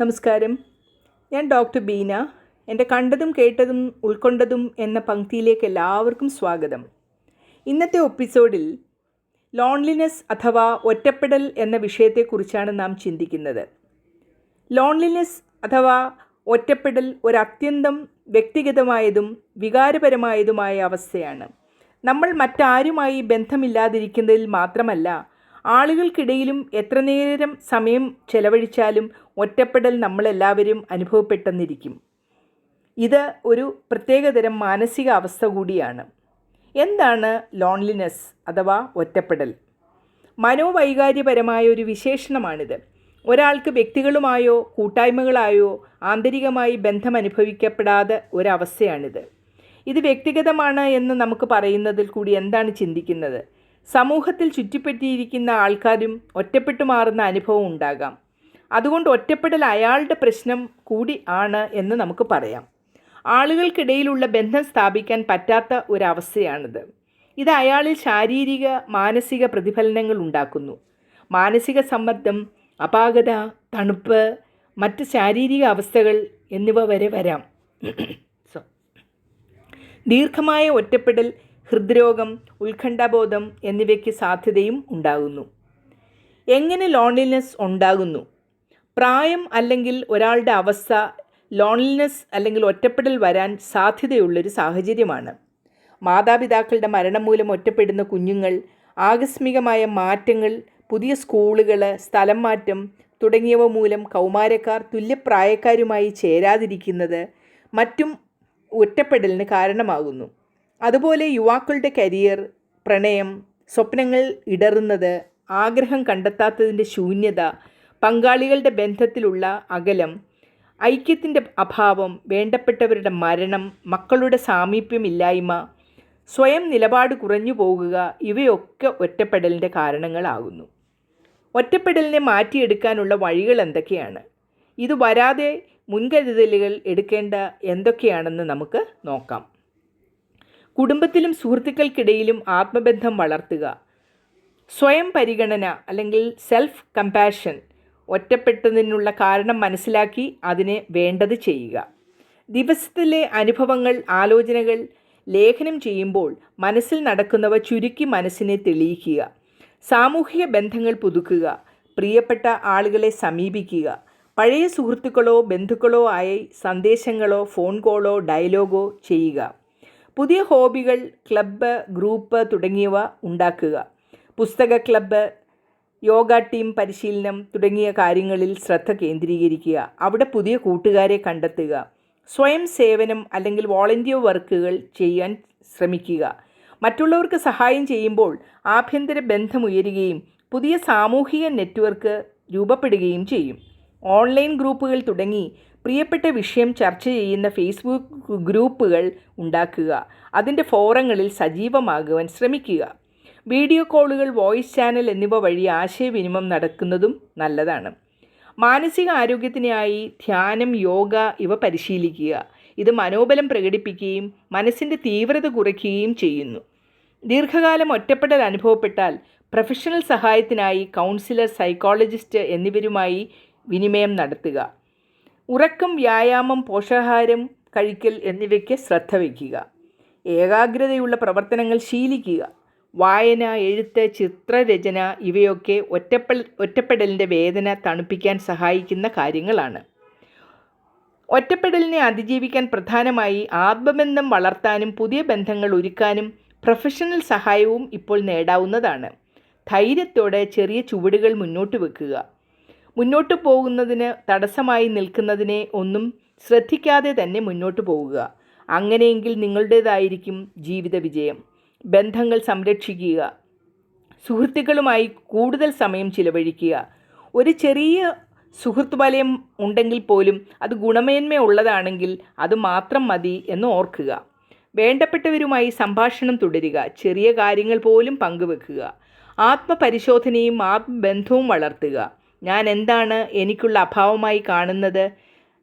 നമസ്കാരം. ഞാൻ ഡോക്ടർ ബീന. എന്റെ കണ്ടതും കേട്ടതും ഉൾക്കൊണ്ടതും എന്ന പങ്ക്തിയിലേക്ക് എല്ലാവർക്കും സ്വാഗതം. ഇന്നത്തെ എപ്പിസോഡിൽ ലോൺലിനെസ് അഥവാ ഒറ്റപ്പെടൽ എന്ന വിഷയത്തെക്കുറിച്ചാണ് നാം ചിന്തിക്കുന്നത്. ലോൺലിനെസ് അഥവാ ഒറ്റപ്പെടൽ ഒരു അത്യന്തം വ്യക്തിഗതമായതും വികാരപരമായതുമായ അവസ്ഥയാണ്. നമ്മൾ മറ്റാരുമായി ബന്ധമില്ലാതിരിക്കുന്നതിൽ മാത്രമല്ല ആളുകൾക്കിടയിലും എത്ര നേരം സമയം ചെലവഴിച്ചാലും ഒറ്റപ്പെടൽ നമ്മളെല്ലാവരും അനുഭവപ്പെട്ടെന്നിരിക്കും. ഇത് ഒരു പ്രത്യേകതരം മാനസികാവസ്ഥ കൂടിയാണ്. എന്താണ് ലോൺലിനെസ് അഥവാ ഒറ്റപ്പെടൽ? മനോവൈകാര്യപരമായ ഒരു വിശേഷണമാണിത്. ഒരാൾക്ക് വ്യക്തികളുമായോ കൂട്ടായ്മകളായോ ആന്തരികമായി ബന്ധം അനുഭവിക്കപ്പെടാതെ ഒരവസ്ഥയാണിത്. ഇത് വ്യക്തിഗതമാണ് എന്ന് നമുക്ക് പറയുന്നതിൽ കൂടി എന്താണ് ചിന്തിക്കുന്നത്? സമൂഹത്തിൽ ചുറ്റിപ്പറ്റിയിരിക്കുന്ന ആൾക്കാരും ഒറ്റപ്പെട്ടു മാറുന്ന അനുഭവം ഉണ്ടാകാം. അതുകൊണ്ട് ഒറ്റപ്പെടൽ അയാളുടെ പ്രശ്നം കൂടി ആണ് എന്ന് നമുക്ക് പറയാം. ആളുകൾക്കിടയിലുള്ള ബന്ധം സ്ഥാപിക്കാൻ പറ്റാത്ത ഒരവസ്ഥയാണിത്. ഇത് അയാളിൽ ശാരീരിക മാനസിക പ്രതിഫലനങ്ങൾ ഉണ്ടാക്കുന്നു. മാനസിക സമ്മർദ്ദം അപാകത തണുപ്പ് മറ്റ് ശാരീരിക അവസ്ഥകൾ എന്നിവ വരെ വരാം. ദീർഘമായ ഒറ്റപ്പെടൽ ഹൃദ്രോഗം ഉത്കണ്ഠാബോധം എന്നിവയ്ക്ക് സാധ്യതയും ഉണ്ടാകുന്നു. എങ്ങനെ ലോൺലിനെസ് ഉണ്ടാകുന്നു? പ്രായം അല്ലെങ്കിൽ ഒരാളുടെ അവസ്ഥ ലോൺലിനെസ് അല്ലെങ്കിൽ ഒറ്റപ്പെടൽ വരാൻ സാധ്യതയുള്ളൊരു സാഹചര്യമാണ്. മാതാപിതാക്കളുടെ മരണം മൂലം ഒറ്റപ്പെടുന്ന കുഞ്ഞുങ്ങൾ ആകസ്മികമായ മാറ്റങ്ങൾ പുതിയ സ്കൂളുകൾ സ്ഥലം മാറ്റം തുടങ്ങിയവ മൂലം കൗമാരക്കാർ തുല്യപ്രായക്കാരുമായി ചേരാതിരിക്കുന്നത് മറ്റും ഒറ്റപ്പെടലിന് കാരണമാകുന്നു. അതുപോലെ യുവാക്കളുടെ കരിയർ പ്രണയം സ്വപ്നങ്ങൾ ഇടറുന്നത് ആഗ്രഹം കണ്ടെത്താത്തതിന്റെ ശൂന്യത പങ്കാളികളുടെ ബന്ധത്തിലുള്ള അകലം ഐക്യത്തിന്റെ അഭാവം വേണ്ടപ്പെട്ടവരുടെ മരണം മക്കളുടെ സാമീപ്യമില്ലായ്മ സ്വയം നിലപാട് കുറഞ്ഞു പോകുക ഇവയൊക്കെ ഒറ്റപ്പെടലിന്റെ കാരണങ്ങളാകുന്നു. ഒറ്റപ്പെടലിനെ മാറ്റിയെടുക്കാനുള്ള വഴികൾ എന്തൊക്കെയാണ്? ഇത് വരാതെ മുൻകരുതലുകൾ എടുക്കേണ്ട എന്തൊക്കെയാണെന്ന് നമുക്ക് നോക്കാം. കുടുംബത്തിലും സുഹൃത്തുക്കൾക്കിടയിലും ആത്മബന്ധം വളർത്തുക. സ്വയം പരിഗണന അല്ലെങ്കിൽ സെൽഫ് കമ്പാഷൻ ഒറ്റപ്പെട്ടതിനുള്ള കാരണം മനസ്സിലാക്കി അതിനെ വേണ്ടത് ചെയ്യുക. ദിവസത്തിലെ അനുഭവങ്ങൾ ആലോചനകൾ ലേഖനം ചെയ്യുമ്പോൾ മനസ്സിൽ നടക്കുന്നവ ചുരുക്കി മനസ്സിനെ തെളിയിക്കുക. സാമൂഹിക ബന്ധങ്ങൾ പുതുക്കുക. പ്രിയപ്പെട്ട ആളുകളെ സമീപിക്കുക. പഴയ സുഹൃത്തുക്കളോ ബന്ധുക്കളോ ആയി സന്ദേശങ്ങളോ ഫോൺ കോളോ ഡയലോഗോ ചെയ്യുക. പുതിയ ഹോബികൾ ക്ലബ്ബ് ഗ്രൂപ്പ് തുടങ്ങിയവ ഉണ്ടാക്കുക. പുസ്തക ക്ലബ്ബ് യോഗ ടീം പരിശീലനം തുടങ്ങിയ കാര്യങ്ങളിൽ ശ്രദ്ധ കേന്ദ്രീകരിക്കുക. അവിടെ പുതിയ കൂട്ടുകാരെ കണ്ടെത്തുക. സ്വയം സേവനം അല്ലെങ്കിൽ വോളണ്ടിയർ വർക്കുകൾ ചെയ്യാൻ ശ്രമിക്കുക. മറ്റുള്ളവർക്ക് സഹായം ചെയ്യുമ്പോൾ ആഭ്യന്തര ബന്ധം ഉയരുകയും പുതിയ സാമൂഹിക നെറ്റ്വർക്ക് രൂപപ്പെടുകയും ചെയ്യും. ഓൺലൈൻ ഗ്രൂപ്പുകൾ തുടങ്ങി പ്രിയപ്പെട്ട വിഷയം ചർച്ച ചെയ്യുന്ന ഫേസ്ബുക്ക് ഗ്രൂപ്പുകൾ ഉണ്ടാക്കുക. അതിന്റെ ഫോറങ്ങളിൽ സജീവമാകുവാൻ ശ്രമിക്കുക. വീഡിയോ കോളുകൾ വോയിസ് ചാനൽ എന്നിവ വഴി ആശയവിനിമയം നടക്കുന്നതും നല്ലതാണ്. മാനസിക ആരോഗ്യത്തിനായി ധ്യാനം യോഗ ഇവ പരിശീലിക്കുക. ഇത് മനോബലം പ്രകടിപ്പിക്കുകയും മനസ്സിന്റെ തീവ്രത കുറയ്ക്കുകയും ചെയ്യുന്നു. ദീർഘകാലം ഒറ്റപ്പെടൽ അനുഭവപ്പെട്ടാൽ പ്രൊഫഷണൽ സഹായത്തിനായി കൗൺസിലർ സൈക്കോളജിസ്റ്റ് എന്നിവരുമായി വിനിമയം നടത്തുക. ഉറക്കം വ്യായാമം പോഷകാഹാരം കഴിക്കൽ എന്നിവയ്ക്ക് ശ്രദ്ധ വയ്ക്കുക. ഏകാഗ്രതയുള്ള പ്രവർത്തനങ്ങൾ ശീലിക്കുക. വായന എഴുത്ത് ചിത്രരചന ഇവയൊക്കെ ഒറ്റപ്പെ ഒറ്റപ്പെടലിന്റെ വേദന തണുപ്പിക്കാൻ സഹായിക്കുന്ന കാര്യങ്ങളാണ്. ഒറ്റപ്പെടലിനെ അതിജീവിക്കാൻ പ്രധാനമായി ആത്മബന്ധം വളർത്താനും പുതിയ ബന്ധങ്ങൾ ഒരുക്കാനും പ്രൊഫഷണൽ സഹായവും ഇപ്പോൾ നേടാവുന്നതാണ്. ധൈര്യത്തോടെ ചെറിയ ചുവടുകൾ മുന്നോട്ട് വെക്കുക. മുന്നോട്ട് പോകുന്നതിന് തടസ്സമായി നിൽക്കുന്നതിനെ ഒന്നും ശ്രദ്ധിക്കാതെ തന്നെ മുന്നോട്ട് പോകുക. അങ്ങനെയെങ്കിൽ നിങ്ങളുടേതായിരിക്കും ജീവിത വിജയം. ബന്ധങ്ങൾ സംരക്ഷിക്കുക. സുഹൃത്തുക്കളുമായി കൂടുതൽ സമയം ചിലവഴിക്കുക. ഒരു ചെറിയ സുഹൃത്ത് വലയം ഉണ്ടെങ്കിൽ പോലും അത് ഗുണമേന്മയുള്ളതാണെങ്കിൽ അത് മാത്രം മതി എന്ന് ഓർക്കുക. വേണ്ടപ്പെട്ടവരുമായി സംഭാഷണം തുടരുക. ചെറിയ കാര്യങ്ങൾ പോലും പങ്കുവെക്കുക. ആത്മപരിശോധനയും ആത്മബന്ധവും വളർത്തുക. ഞാൻ എന്താണ് എനിക്കുള്ള അഭാവമായി കാണുന്നത്?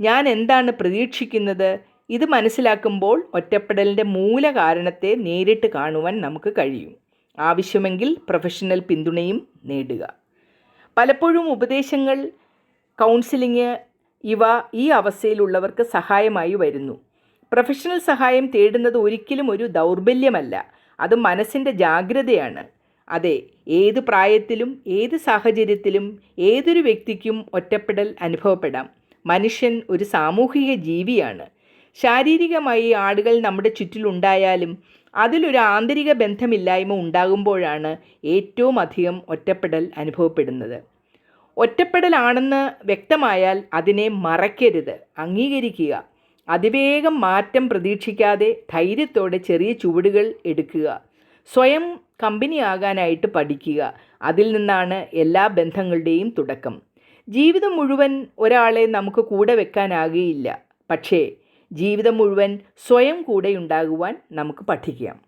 ഞാൻ എന്താണ് പ്രതീക്ഷിക്കുന്നത്? ഇത് മനസ്സിലാക്കുമ്പോൾ ഒറ്റപ്പെടലിന്റെ മൂല കാരണത്തെ നേരിട്ട് കാണുവാൻ നമുക്ക് കഴിയും. ആവശ്യമെങ്കിൽ പ്രൊഫഷണൽ പിന്തുണയും നേടുക. പലപ്പോഴും ഉപദേശങ്ങൾ കൗൺസിലിംഗ് ഇവ ഈ അവസ്ഥയിലുള്ളവർക്ക് സഹായമായി വരുന്നു. പ്രൊഫഷണൽ സഹായം തേടുന്നത് ഒരിക്കലും ഒരു ദൗർബല്യമല്ല. അത് മനസ്സിന്റെ ജാഗ്രതയാണ്. അതെ ഏത് പ്രായത്തിലും ഏത് സാഹചര്യത്തിലും ഏതൊരു വ്യക്തിക്കും ഒറ്റപ്പെടൽ അനുഭവപ്പെടാം. മനുഷ്യൻ ഒരു സാമൂഹിക ജീവിയാണ്. ശാരീരികമായി ആളുകൾ നമ്മുടെ ചുറ്റിലുണ്ടായാലും അതിലൊരു ആന്തരിക ബന്ധമില്ലായ്മ ഉണ്ടാകുമ്പോഴാണ് ഏറ്റവും അധികം ഒറ്റപ്പെടൽ അനുഭവപ്പെടുന്നത്. ഒറ്റപ്പെടലാണെന്ന് വ്യക്തമായാൽ അതിനെ മറയ്ക്കരുത് അംഗീകരിക്കുക. അതിവേഗം മാറ്റം പ്രതീക്ഷിക്കാതെ ധൈര്യത്തോടെ ചെറിയ ചുവടുകൾ എടുക്കുക. സ്വയം കമ്പനിയാകാനായിട്ട് പഠിക്കുക. അതിൽ നിന്നാണ് എല്ലാ ബന്ധങ്ങളുടെയും തുടക്കം. ജീവിതം മുഴുവൻ ഒരാളെ നമുക്ക് കൂടെ വെക്കാനാകുകയില്ല. പക്ഷേ ജീവിതം മുഴുവൻ സ്വയം കൂടെ ഉണ്ടാകുവാൻ നമുക്ക് പഠിക്കാം.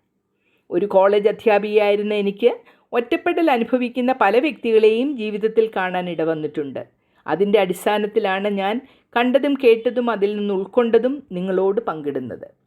ഒരു കോളേജ് അധ്യാപികയായിരുന്ന എനിക്ക് ഒറ്റപ്പെടൽ അനുഭവിക്കുന്ന പല വ്യക്തികളെയും ജീവിതത്തിൽ കാണാൻ ഇടവന്നിട്ടുണ്ട്. അതിന്റെ അടിസ്ഥാനത്തിലാണ് ഞാൻ കണ്ടതും കേട്ടതും അതിൽ നിന്ന് ഉൾക്കൊണ്ടതും നിങ്ങളോട് പങ്കിടുന്നത്.